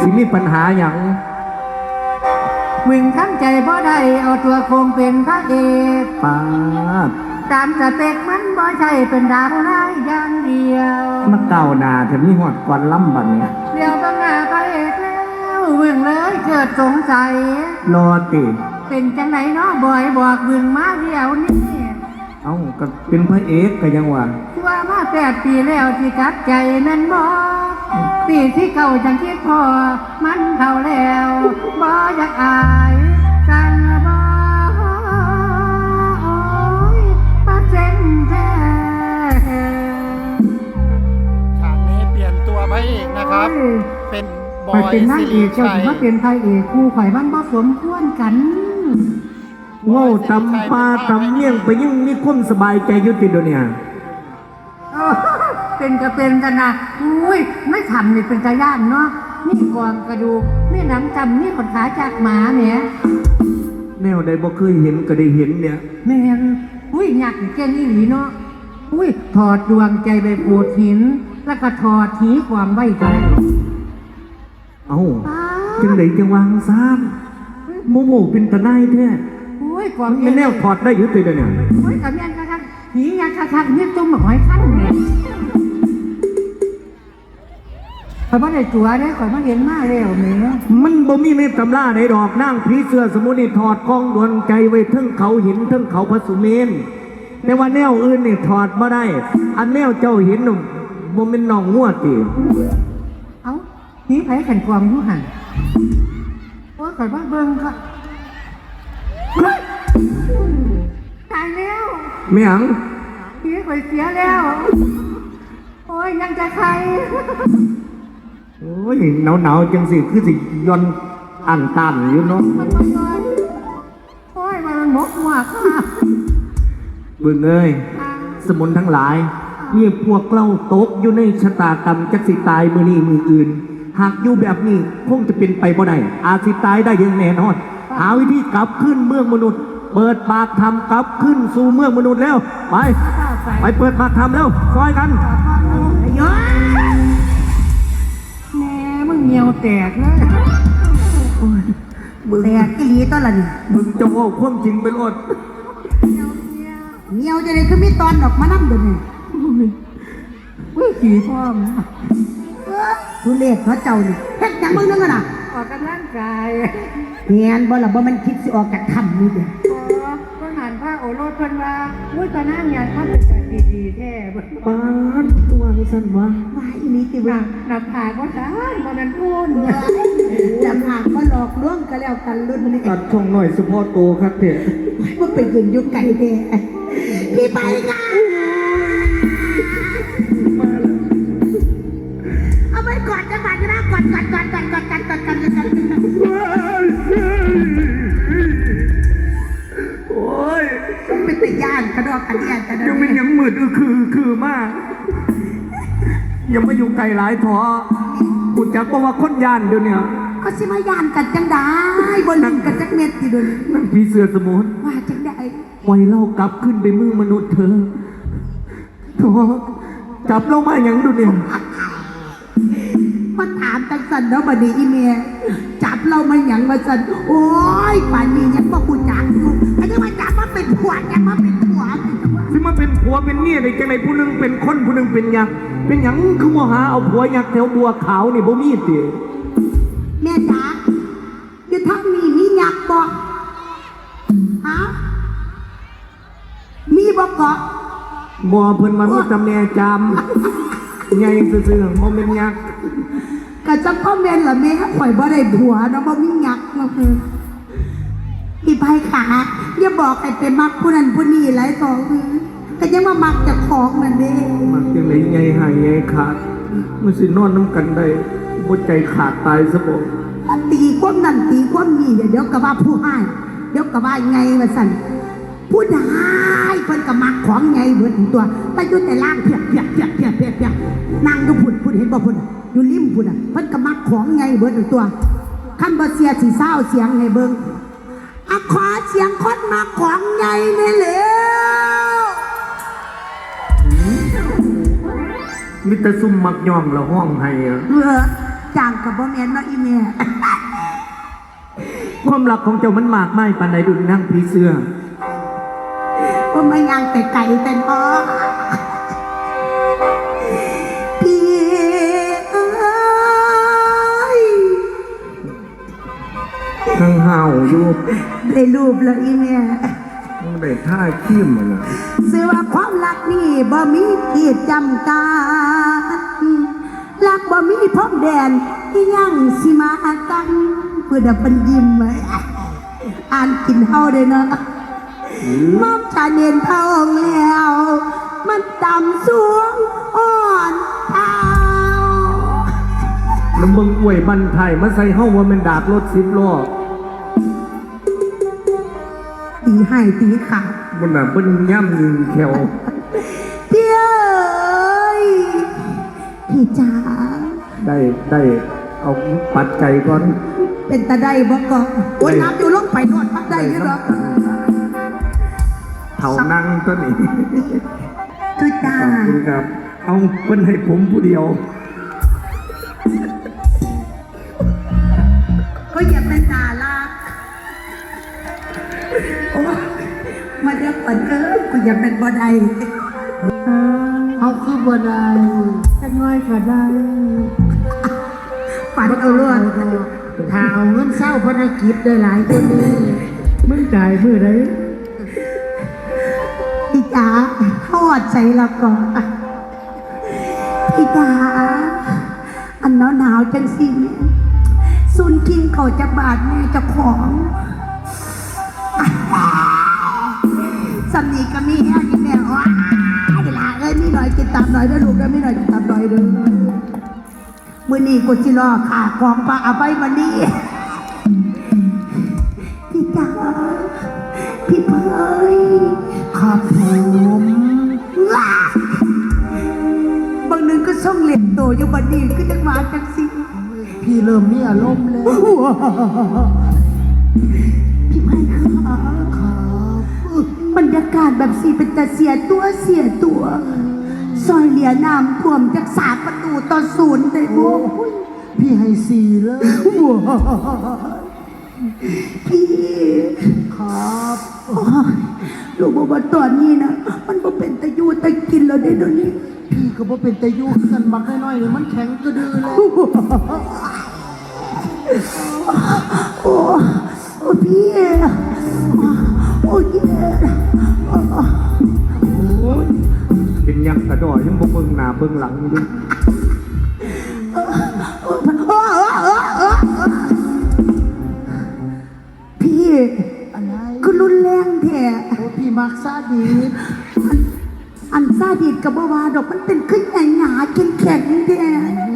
สิมีปัญหาอย่างวิ่งทั้งใจบ่ได้เอาตัวโคงเป็นพระเอกปาดตามสเปกมันบ่ใช่เป็นดาวร้ายอย่างเดียวมาเก่าวหนาแต่มีหอดก่อนล่ำบัดเนี่ยเดี๋ยวบังหน้าพระเอกแล้ววิ่งเลยเกิดสงสัยรอติเป็นจังไหนเนาะบ่อยบอกวิ่งมาเดียวนี่เอ้าก็เป็นพระเอกก็ยังว่าว่ามาแปดปีแล้วที่กลับใจนั้นบอก ปีที่เก่าจังคิดพอ มันเท่าแล้วบ่อยากอายกันบ่โอ้ยปาเส้นแท้ฉากนี้เปลี่ยนตัวพระเอกนะครับ เป็นบอไปยเป็นนางสิเอริกเจ้าชัย ถือว่าเป็นพระเอกคู่ข่อยมันบ่สมควรกัน โง่ตำปลาตำเมี่ยงไปยิ่งมีความสบายใจอยุติดเนี่ยเออ เป็นก็เป็นกันนะอุ้ยไม่ทำนี่เป็นกระย่านเนาะนี่กองกระดูกนี่น้ำจำนี่ขนขาจากหมาเนี่ยแนวใดบ่เคยเห็นก็ได้เห็นเนี่ย แม่นอุ้ยหยักเจนนี่หลีเนาะอุ้ยถอดดวงใจไปปูดหิน แล้วก็ถอดหีความไว้ใจเอ้าป้าจังไดจะวางซ้ำโมโมเป็นตะไนแท้อุ้ยความไม่แนวถอดได้อยุติดเนี่ย อุ้ยกับแม่นคักๆหีหยักคักๆเนี่ยตุ้มหอยขั้นเนี่ย อยบ่ได้ตัวเด้ข่อยบ่เห็นมาแล้วแม่มันบ่มีในตำราในดอกนั่งผีเสื้อสมุนิถอดกล้องดวงใจไว้เทั้งเขาหินเทั้งเขาพระสุเมนแต่ว่าแนวอื่นนี่ถอดมาได้ อันแนวเจ้าเห็นน่ะบ่เป็นน้องงัวติเอ้าหีไผขันความอยู่หั่นโอ้ยข่อยบ่เบิ่งค่ะเฮ้ยตายแล้วแม่หังผีข่อยเสียแล้ว โอ้ยยังจะใคร โอ้ยหนาวหนาวๆจังสิคือสิย้อนอันตันอยู่เนาะมันมาก่อนโอ้ยมันหมกหัวค่ะเบิ่งเอ้ยสมุนทั้งหลายนี่พวกเราตกอยู่ในชะตากรรมจักสิตายมือนี้มืออื่น หากอยู่แบบนี้คงจะเป็นไปบ่ได้อาจสิตายได้อยังแน่นอนหาวิธีกลับขึ้นเมืองมนุษย์ เปิดปากทำกลับขึ้นสู่เมืองมนุษย์แล้ว ไป ไปเปิดปากทำแล้วซอยกันเยอะแม่มึงเหี่ยวแตกเลยมึงแตกอีหลีต้นละนี่มึงจะว่าความจริงไปรดเหี่ยวจะได้คือมีตอนดอกมะน้ำเดี๋ยวนี้อุ้ยผีพ่อมเอ้อทุเรศพระเจ้านี่เฮ็ดหยังมึงนึงอะน่ะออกกำลังกายเฮียนบ่ล่ะบ่มันคิดสิออกจากถ้ำนี่เด้อพอก็หันผ้า โอโรสเพิ่นว่าอุ้ยตอนนั้นงานทำเป็นการดีๆแท้เบิ่งปานตัวนี่สั่นวะว่าอีหลีติหนัว่ากหนักผากก็สานบ่นั้นพูนลำหากก็หลอกลวงก็แล้วกันรุ่นนี้ตัดช่องหน่อยเฉพาะโตวครับเถอะมันไปยืนอยู่ไกลแท้พี่ไปค่ะเอาไปกอดจังหวัดนะกอดกอดกอดกอดกอดกอดกอดกอดกอดกอด เป็นตะย่านกระดอกกระเดียนกระดอยังกไม่ยังมืดก็คือคือมาก ยังไม่อยู่ไกลหลายทอกูจักบอกว่าคนยานเดี๋ยวเนี้เขาสิมาย่านกันจังได้บนลิงกันจักเม็ดติดุนนั่นพี่เสือสมุนว่าจังได้ปล่อยเรากลับขึ้นไปมือมนุษย์เธอโถจับเรามาอย่างดูเนี่ย มาถามจังสันเนาะบัดนี้อีเมียจับเรามาหยังมาสันโอ้ยป่านนี้ยังบ่กูจักอยู่อันนี้มาจับมาเป็นผัวจับมาเป็นผัวที่มาเป็นผัวเป็นเมียได้จังไหนผู้หนึงเป็นคนผู้หนึงเป็นยักษ์เป็นหยังคือมหาเอาผัวยักษ์แถวบัวขาวนี่บ่มีติแม่จ๋าอยู่ทั้งนี้มีหยักบ่ฮะมีบ่เกาะบ่เพิ่นมามีตำแหน่จำ ใหญ่ซื่อๆบ่เป็นยักษ์กะจังพ่อแม่นล่ะแม่ข่อยบ่ได้ผัวเนาะบ่มีหยักเนาะคือพี่ไผขาอย่าบอกให้ไปมักผู้นั้นผู้นี้หลายสองคือก็ยังมามักเจากของนั่นเด้มักจังไหนใหญ่หายใหญ่ขาดมันสินอนน้ำกันได้บ่ใจขาดตายซะบ่ตีความนั่นตีความนี่เดี๋ยวเดี๋ยวก็ว่าผู้ให้เดี๋ยวก็ว่าไงว่าสั่นผู้ได้เพิ่นก็มัก ของไงเบิดตัวไปอยู่แต่ล่างเพียกเพียกเพียกเพียกเพียกเพียกนั่งอยู่พุ่นพุ่นเห็นบ่พุ่นอยู่ริมพุ่นอะเพิ่นก็มักของไงเบิดตัวคันบ่เสียสิเศร้าเสียงให้เบิ่งอะขอเสียงคนมักของไงแน่แล้วมีแต่ซุ่มมักย่องละห้องให้อะเออจางกับบ่แม่นเนาะอีแม่ความรักของเจ้ามันมากไม่ปานใดดุจนั่งผีเสื้อ ว่ามายังแต่ไก่แต่นอพี่เอ้ยทั้งเห่าอยู่ได้รูปแล้วอีแม่ต้องได้ท่าขี้มมันละสื่อว่าความรักนี่บ่มีขีดจำกัดรักบ่มีพรมแดนที่ยังสิมากันเพื่อดับบันยิ้มไว้อ่านกินเฮาเด้เนาะ มอบชาเนียนพระองค์แล้ว มันต่ำสูงอ่อนเท้าแล้วมึงอวยบันไทยมาใส่ห้องว่ามันดาบรถสิบล้อตีให้ตีขาดมันน่ะเป็นย่ำยิงแขวเดี๋ยวพี่จ๋าได้ได้เอาปัดใจก่อน เป็นตาได้บ่ก่อนโอ้ยน้ำอยู่ลงไปนวดปัดได้อยังหรอก เท่านั่งตัวนี้ทุจ้าขอบคุณครับ เอาเพิ่นให้ผมผู้เดียว ก็อย่าเป็นตาละโอ้ยมาเดี๋ยวก่อนเออกูอย่าเป็นบ่ได้เขาคือบ่ได้จังน้อยก็ได้ปัดเอาลวดถ้าเอาเงินเศร้าภารกิจได้หลายคนนี้มึงจ่ายมือไดพี่ จ๋าอดใส่ละก่อนพี่จ๋าอันหนาวหนาวๆจังสิซุนคิงเขาจะบาดแม่จะของสำนีก็มีแห้งนี่แม่ว้ายหลาเอ้ยมีหน่อยกินตามหน่อยเด้อลูกเด้อมีหน่อยกินตามหน่อยเด้อมื้อนี้กูสิรอขาของปลาเอาไปมานี่ ส่งเหล็กโตอยู่บัดนี้ก็จังมาจังสิพี่เริ่มมีอารมณ์แล้ว พี่ไพ่ค่ะครับบรรยากาศแบบสีเป็นแต่เสียตัวเสียตัวซอยเหลียน้ำท่วมจากสามประตูต่อศูนย์ได้บุพี่ให้สี่เลย พี่ครับโอ้ยลูกบอกว่าตอนนี้นะมันบ่เป็นตะยูตะกินแล้วได้อเดี๋ยวนี้พี่ก็บ่เป็นตะยุกันบักน้อยๆนี่มันแข็งกระดือเลยโอ้โอ้พี่โอ้ยแย่เป็นยังกระดอยยังบ่เบิ่งหน้าเบิ่งหลังอยู่ มักซาดีดอันซาดิดกับบ่าวาดอกมันเป็นขึ้นใหญ่หนาแข็งแข็งๆแท้อืม